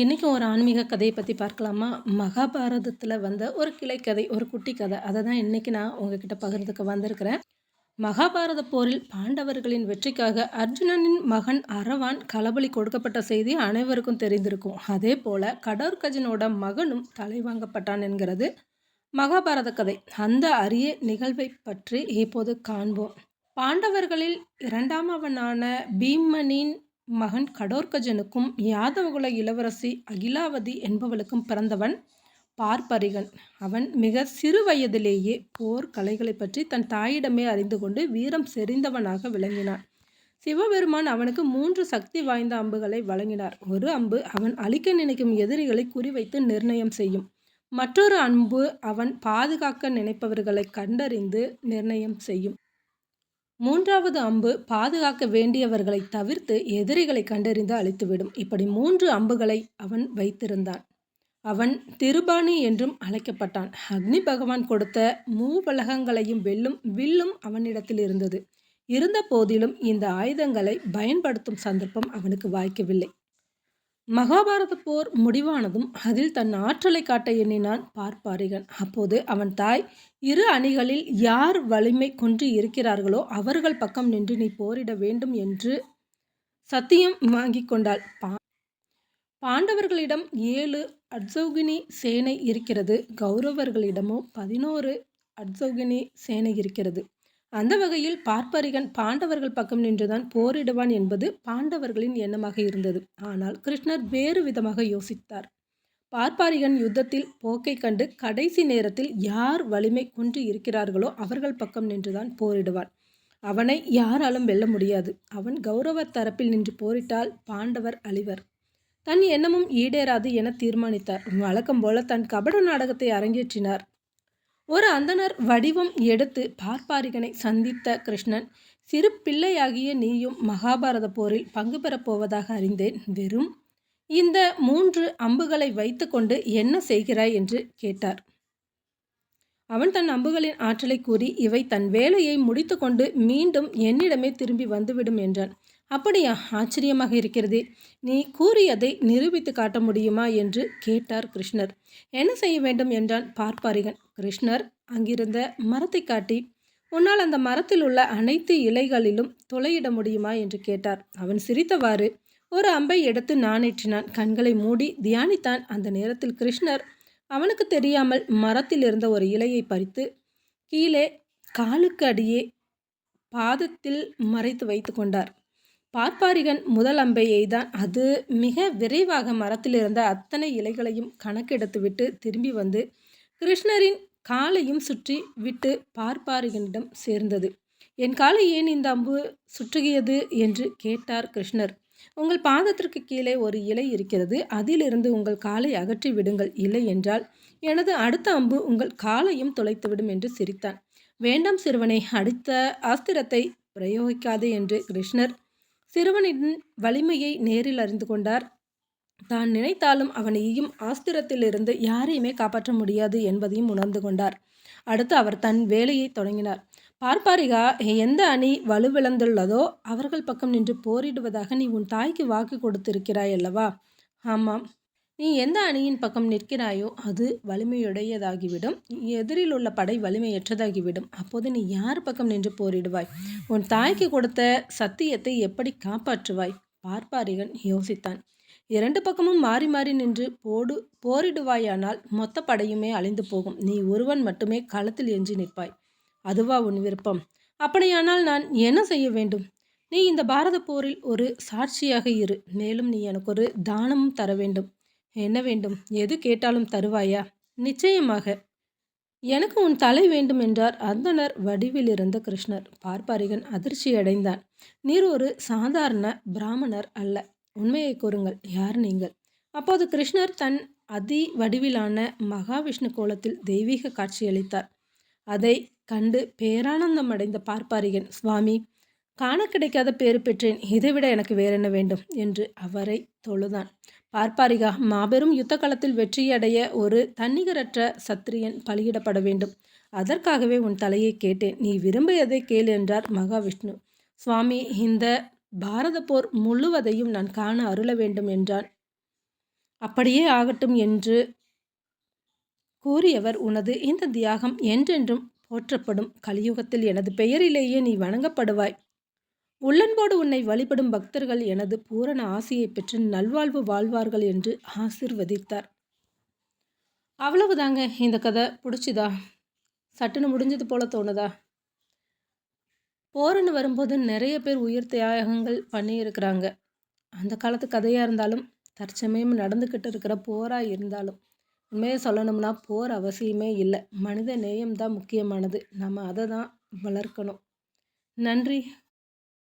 இன்றைக்கும் ஒரு ஆன்மீக கதையை பற்றி பார்க்கலாமா? மகாபாரதத்தில் வந்த ஒரு கிளைக்கதை, ஒரு குட்டி கதை. அதை தான் இன்றைக்கி நான் உங்ககிட்ட பகிர்ந்துக்க வந்திருக்கிறேன். மகாபாரத போரில் பாண்டவர்களின் வெற்றிக்காக அர்ஜுனனின் மகன் அரவான் களபலி கொடுக்கப்பட்ட செய்தி அனைவருக்கும் தெரிந்திருக்கும். அதேபோல கடோர்கஜனோட மகனும் தலைவாங்கப்பட்டான் என்கிறது மகாபாரத கதை. அந்த அரிய நிகழ்வை பற்றி இப்போது காண்போம். பாண்டவர்களில் இரண்டாமவனான பீமனின் மகன் கடோர்கஜனுக்கும் யாதவகுல இளவரசி அகிலாவதி என்பவளுக்கும் பிறந்தவன் பார்ப்பரிகன். அவன் மிக சிறு வயதிலேயே போர் கலைகளைப் பற்றி தன் தாயிடமே அறிந்து கொண்டு வீரம் செறிந்தவனாக விளங்கினான். சிவபெருமான் அவனுக்கு மூன்று சக்தி வாய்ந்த அம்புகளை வழங்கினார். ஒரு அம்பு அவன் அழிக்க நினைக்கும் எதிரிகளை குறிவைத்து நிர்ணயம் செய்யும். மற்றொரு அன்பு அவன் பாதுகாக்க நினைப்பவர்களை கண்டறிந்து நிர்ணயம் செய்யும். மூன்றாவது அம்பு பாதுகாக்க வேண்டியவர்களை தவிர்த்து எதிரிகளை கண்டறிந்து அழித்துவிடும். இப்படி மூன்று அம்புகளை அவன் வைத்திருந்தான். அவன் திருபாணி என்றும் அழைக்கப்பட்டான். அக்னி பகவான் கொடுத்த மூவலகங்களையும் வெல்லும் வில்லும் அவனிடத்தில் இருந்தது. இருந்தபோதிலும் இந்த ஆயுதங்களை பயன்படுத்தும் சந்தர்ப்பம் அவனுக்கு வாய்க்கவில்லை. மகாபாரதப் போர் முடிவானதும் அதில் தன் ஆற்றலை காட்ட எண்ணினான் பார்ப்பாரிகன். அப்போது அவன் தாய் இரு அணிகளில் யார் வலிமை கொன்று இருக்கிறார்களோ அவர்கள் பக்கம் நின்று நீ போரிட வேண்டும் என்று சத்தியம் வாங்கி கொண்டாள். பாண்டவர்களிடம் ஏழு அட்சௌகினி சேனை இருக்கிறது. கௌரவர்களிடமோ பதினோரு அட்சௌகினி சேனை இருக்கிறது. அந்த வகையில் பார்ப்பரிகன் பாண்டவர்கள் பக்கம் நின்றுதான் போரிடுவான் என்பது பாண்டவர்களின் எண்ணமாக இருந்தது. ஆனால் கிருஷ்ணர் வேறு விதமாக யோசித்தார். பார்ப்பாரிகன் யுத்தத்தில் போக்கை கண்டு கடைசி நேரத்தில் யார் வலிமை கொன்று இருக்கிறார்களோ அவர்கள் பக்கம் நின்றுதான் போரிடுவான். அவனை யாராலும் வெல்ல முடியாது. அவன் கௌரவ தரப்பில் நின்று போரிட்டால் பாண்டவர் அழிவர். தன் எண்ணமும் ஈடேறாது என தீர்மானித்தார். வழக்கம் போல தன் கபட நாடகத்தை அரங்கேற்றினார். ஒரு அந்தணர் வடிவம் எடுத்து பார்ப்பாரிகனை சந்தித்த கிருஷ்ணன் சிறு பிள்ளையாகிய நீயும் மகாபாரதப் போரில் பங்கு பெறப் போவதாக அறிந்தேன். வெறும் இந்த மூன்று அம்புகளை வைத்துக்கொண்டு என்ன செய்கிறாய்? என்று கேட்டார். அவன் தன் அம்புகளின் ஆற்றலை கூறி இவை தன் வேலையை முடித்துக்கொண்டு மீண்டும் என்னிடமே திரும்பி வந்துவிடும் என்றான். அப்படியா? ஆச்சரியமாக இருக்கிறதே. நீ கூறியதை நிரூபித்து காட்ட முடியுமா? என்று கேட்டார் கிருஷ்ணர். என்ன செய்ய வேண்டும்? என்றான் பார்ப்பாரிகன். கிருஷ்ணர் அங்கிருந்த மரத்தை காட்டி உன்னால் அந்த மரத்தில் உள்ள அனைத்து இலைகளிலும் துளையிட முடியுமா? என்று கேட்டார். அவன் சிரித்தவாறு ஒரு அம்பை எடுத்து நாணேற்றினான். கண்களை மூடி தியானித்தான். அந்த நேரத்தில் கிருஷ்ணர் அவனுக்கு தெரியாமல் மரத்தில் இருந்த ஒரு இலையை பறித்து கீழே காலுக்கு அடியே பாதத்தில் மறைத்து வைத்து கொண்டார். பார்ப்பாரிகன் முதல் அம்பை எய்தான். அது மிக விரைவாக மரத்திலிருந்த அத்தனை இலைகளையும் கணக்கெடுத்துவிட்டு திரும்பி வந்து கிருஷ்ணரின் காலையும் சுற்றி விட்டு பார்ப்பாரிகனிடம் சேர்ந்தது. என் காலை ஏன் இந்த அம்பு சுற்றுகியது? என்று கேட்டார் கிருஷ்ணர். உங்கள் பாதத்திற்கு கீழே ஒரு இலை இருக்கிறது. அதிலிருந்து உங்கள் காலை அகற்றி விடுங்கள். இல்லை என்றால் எனது அடுத்த அம்பு உங்கள் காலையும் துளைத்துவிடும் என்று சிரித்தான். வேண்டாம் சிறுவனை அடுத்த ஆஸ்திரத்தை பிரயோகிக்காதே என்று கிருஷ்ணர் சிறுவனின் வலிமையை நேரில் அறிந்து கொண்டார். தான் நினைத்தாலும் அவனையும் ஆஸ்திரத்திலிருந்து யாரையுமே காப்பாற்ற முடியாது என்பதையும் உணர்ந்து கொண்டார். அடுத்து அவர் தன் வேலையை தொடங்கினார். பார்ப்பாரிகா எந்த அணி வலுவிழந்துள்ளதோ அவர்கள் பக்கம் நின்று போரிடுவதாக நீ உன் தாய்க்கு வாக்கு கொடுத்திருக்கிறாய் அல்லவா? ஆமாம். நீ எந்த அணியின் பக்கம் நிற்கிறாயோ அது வலிமையுடையதாகிவிடும். எதிரில் உள்ள படை வலிமையற்றதாகிவிடும். அப்போது நீ யார் பக்கம் நின்று போரிடுவாய்? உன் தாய்க்கு கொடுத்த சத்தியத்தை எப்படி காப்பாற்றுவாய்? பார்ப்பாரிகன் யோசித்தான். இரண்டு பக்கமும் மாறி மாறி நின்று போடு போரிடுவாயானால் மொத்த படையுமே அழிந்து போகும். நீ ஒருவன் மட்டுமே களத்தில் எஞ்சி நிற்பாய். அதுவா உன் விருப்பம்? அப்படியானால் நான் என்ன செய்ய வேண்டும்? நீ இந்த பாரத போரில் ஒரு சாட்சியாக இரு. மேலும் நீ எனக்கொரு தானமும் தர வேண்டும். என்ன வேண்டும்? எது கேட்டாலும் தருவாயா? நிச்சயமாக. எனக்கு உன் தலை வேண்டும் என்றார் அந்தணர் வடிவிலிருந்த கிருஷ்ணர். பார்ப்பாரிகன் அதிர்ச்சி அடைந்தான் நீர் ஒரு சாதாரண பிராமணர் அல்ல. உண்மையை கூறுங்கள். யார் நீங்கள்? அப்போது கிருஷ்ணர் தன் அதி வடிவிலான மகாவிஷ்ணு கோலத்தில் தெய்வீக காட்சியளித்தார். அதை கண்டு பேரானந்தம் அடைந்த பார்ப்பாரிகன் சுவாமி காண கிடைக்காத பேறு பெற்றேன். இதைவிட எனக்கு வேறென்ன வேண்டும்? என்று அவரை தொழுதான். பார்ப்பாரிகா மாபெரும் யுத்த காலத்தில் வெற்றியடைய ஒரு தன்னிகரற்ற சத்திரியன் பலியிடப்பட வேண்டும். அதற்காகவே உன் தலையைக் கேட்டேன். நீ விரும்பியதை கேள் என்றார் மகாவிஷ்ணு. சுவாமி இந்த பாரதப் போர் முழுவதையும் நான் காண அருள வேண்டும் என்றான் அப்படியே ஆகட்டும் என்று கூறியவர் உனது இந்த தியாகம் என்றென்றும் போற்றப்படும் கலியுகத்தில் எனது பெயரிலேயே நீ வணங்கப்படுவாய் உள்ளன்போடு உன்னை வழிபடும் பக்தர்கள் எனது பூரண ஆசையை பெற்று நல்வாழ்வு வாழ்வார்கள் என்று ஆசிர்வதித்தார். அவ்வளவுதாங்க இந்த கதை பிடிச்சிதா? சட்டுன்னு முடிஞ்சது போல தோணுதா? போர்னு வரும்போது நிறைய பேர் உயிர் தியாகங்கள் பண்ணியிருக்கிறாங்க. அந்த காலத்து கதையாக இருந்தாலும் தற்சமயம் நடந்துக்கிட்டு இருக்கிற போராக இருந்தாலும் உண்மையை சொல்லணும்னா போர் அவசியமே இல்லை. மனித நேயம் தான் முக்கியமானது. நம்ம அதை தான் வளர்க்கணும். நன்றி.